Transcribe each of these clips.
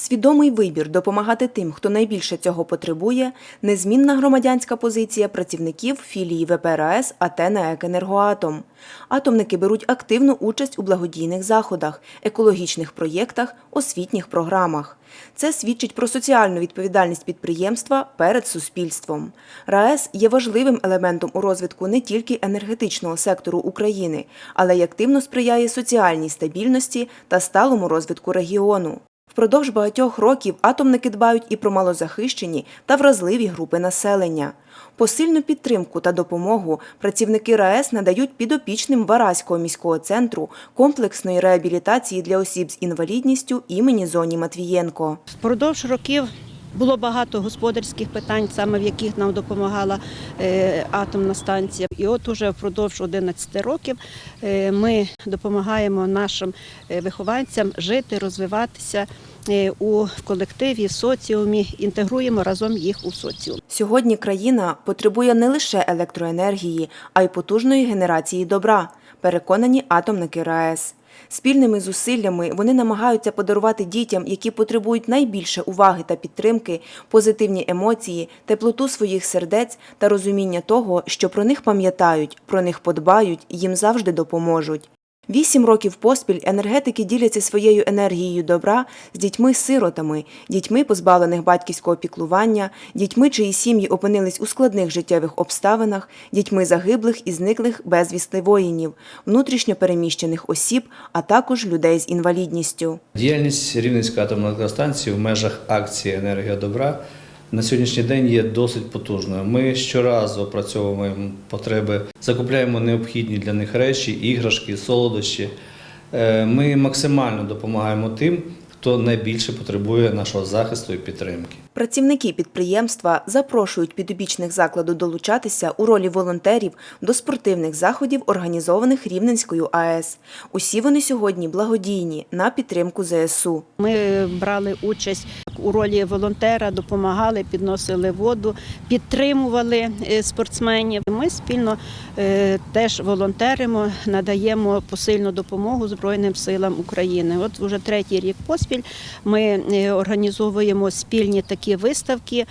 Свідомий вибір допомагати тим, хто найбільше цього потребує, незмінна громадянська позиція працівників філії ВПРАЕС АТ «НАЕК Енергоатом». Атомники беруть активну участь у благодійних заходах, екологічних проєктах, освітніх програмах. Це свідчить про соціальну відповідальність підприємства перед суспільством. РаЕС є важливим елементом у розвитку не тільки енергетичного сектору України, але й активно сприяє соціальній стабільності та сталому розвитку регіону. Впродовж багатьох років атомники дбають і про малозахищені та вразливі групи населення. Посильну підтримку та допомогу працівники РаЕС надають підопічним Вараського міського центру комплексної реабілітації для осіб з інвалідністю імені Зоні Матвієнко. Впродовж років було багато господарських питань, саме в яких нам допомагала е, атомна станція. І от уже впродовж 11 років е, ми допомагаємо нашим е, вихованцям жити, розвиватися у колективі, в соціумі, інтегруємо разом їх у соціум. Сьогодні країна потребує не лише електроенергії, а й потужної генерації добра, переконані атомники РаЕС. Спільними зусиллями вони намагаються подарувати дітям, які потребують найбільше уваги та підтримки, позитивні емоції, теплоту своїх сердець та розуміння того, що про них пам'ятають, про них подбають, їм завжди допоможуть. Вісім років поспіль енергетики діляться своєю енергією добра з дітьми-сиротами, дітьми, позбавлених батьківського піклування, дітьми, чиї сім'ї опинились у складних життєвих обставинах, дітьми загиблих і зниклих безвісти воїнів, внутрішньо переміщених осіб, а також людей з інвалідністю. Діяльність Рівненської атомної електростанції в межах акції Енергія добра на сьогоднішній день є досить потужною. Ми щоразу опрацьовуємо потреби, закупляємо необхідні для них речі, іграшки, солодощі. Е, Ми максимально допомагаємо тим, хто найбільше потребує нашого захисту і підтримки. Працівники підприємства запрошують підопічних закладу долучатися у ролі волонтерів до спортивних заходів, організованих Рівненською АЕС. Усі вони сьогодні благодійні на підтримку ЗСУ. Ми брали участь у ролі волонтера, допомагали, підносили воду, підтримували е, спортсменів. Ми спільно е, теж волонтеримо, надаємо посильну допомогу Збройним силам України. От вже третій рік поспіль ми е, організовуємо спільні такі виставки.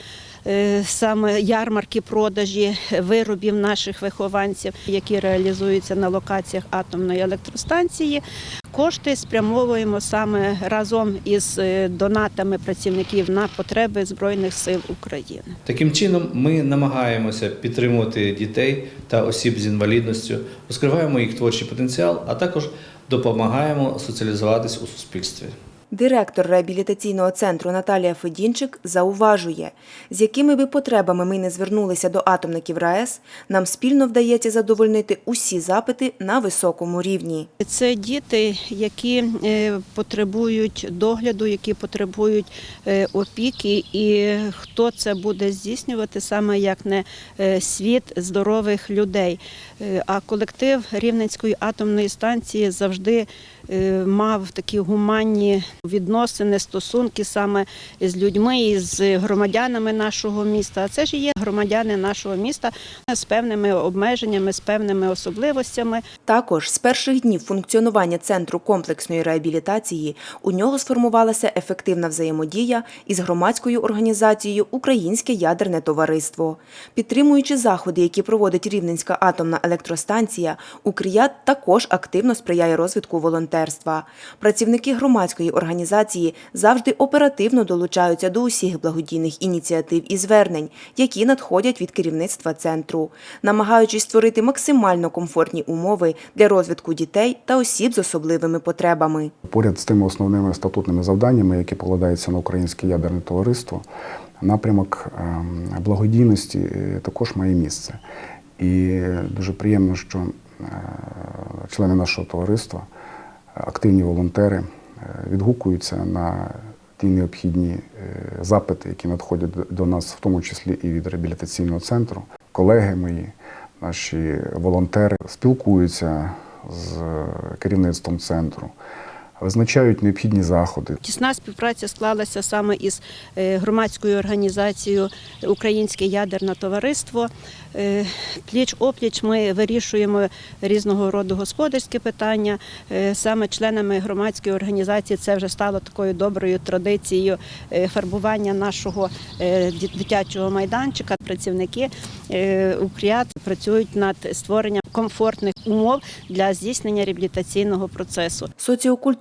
Е, Саме ярмарки продажі виробів наших вихованців, які реалізуються на локаціях атомної електростанції. Кошти спрямовуємо саме разом із е, донатами працівників на потреби Збройних сил України. Таким чином, ми намагаємося підтримувати дітей та осіб з інвалідністю, розкриваємо їх творчий потенціал, а також допомагаємо соціалізуватись у суспільстві. Директор реабілітаційного центру Наталія Федінчик зауважує, з якими би потребами ми не звернулися до атомників РаЕС, нам спільно вдається задовольнити усі запити на високому рівні. Це діти, які е, потребують догляду, які потребують е, опіки, і хто це буде здійснювати саме як не е, світ здорових людей. А колектив Рівненської атомної станції завжди мав такі гуманні відносини, стосунки саме з людьми і з громадянами нашого міста. А це ж є громадяни нашого міста з певними обмеженнями, з певними особливостями. Також з перших днів функціонування центру комплексної реабілітації у нього сформувалася ефективна взаємодія із громадською організацією Українське ядерне товариство. Підтримуючи заходи, які проводить Рівненська атомна електростанція, Укріят також активно сприяє розвитку волонтерства. Працівники громадської організації завжди оперативно долучаються до усіх благодійних ініціатив і звернень, які надходять від керівництва центру, намагаючись створити максимально комфортні умови для розвитку дітей та осіб з особливими потребами. Поряд з тими основними статутними завданнями, які покладаються на українське ядерне товариство, напрямок ем, благодійності е, також має місце. І дуже приємно, що е, члени нашого товариства, активні волонтери, е, відгукуються на ті необхідні е, запити, які надходять до- до нас, в тому числі і від реабілітаційного центру. Колеги мої, наші волонтери спілкуються з керівництвом центру, визначають необхідні заходи. Тісна співпраця склалася саме із е, громадською організацією Українське ядерне товариство. Е, Пліч опліч ми вирішуємо різного роду господарські питання. Е, Саме членами громадської організації це вже стало такою доброю традицією фарбування нашого дитячого майданчика. Працівники УКРІАТ працюють над створенням комфортних умов для здійснення реабілітаційного процесу.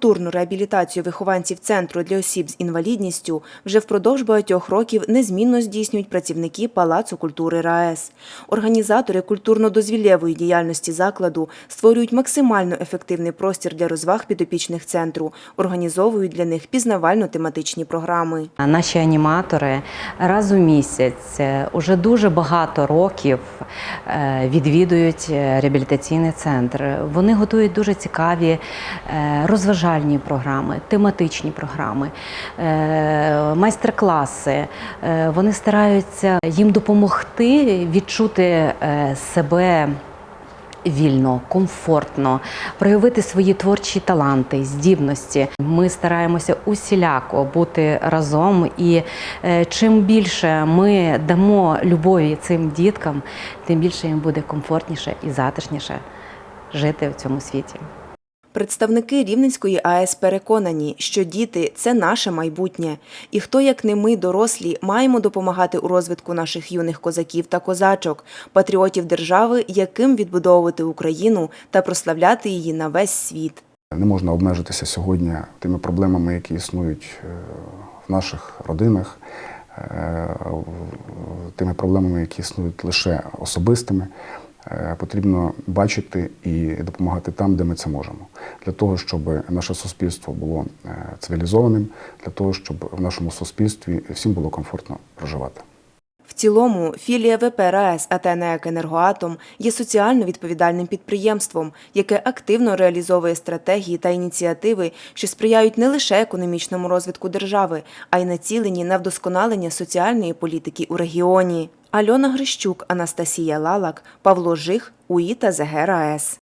Соціокультурну реабілітацію вихованців центру для осіб з інвалідністю вже впродовж багатьох років незмінно здійснюють працівники Палацу культури РаЕС. Організатори культурно-дозвіллєвої діяльності закладу створюють максимально ефективний простір для розваг підопічних центру, організовують для них пізнавально-тематичні програми. Наші аніматори раз у місяць е, уже дуже багато років е, відвідують е, реабілітаційний центр. Вони готують дуже цікаві е, розважальні програми, тематичні програми, е, майстер-класи. Е, Вони стараються їм допомогти відчути е, себе вільно, комфортно, проявити свої творчі таланти, здібності. Ми стараємося усіляко бути разом, і чим більше ми дамо любові цим діткам, тим більше їм буде комфортніше і затишніше жити в цьому світі. Представники Рівненської АЕС переконані, що діти це наше майбутнє, і хто, як не ми, дорослі, маємо допомагати у розвитку наших юних козаків та козачок, патріотів держави, яким відбудовувати Україну та прославляти її на весь світ. Не можна обмежитися сьогодні тими проблемами, які існують е, в наших родинах, е, тими проблемами, які існують лише особистими. Е, Потрібно бачити і допомагати там, де ми це можемо, для того, щоб наше суспільство було е, цивілізованим, для того, щоб в нашому суспільстві всім було комфортно проживати. В цілому, філія ВП РаЕС АТ Енергоатом є соціально відповідальним підприємством, яке активно реалізовує стратегії та ініціативи, що сприяють не лише економічному розвитку держави, а й націлені на вдосконалення соціальної політики у регіоні. Альона Грищук, Анастасія Лалак, Павло Жих, Уїта Зегера РаЕС.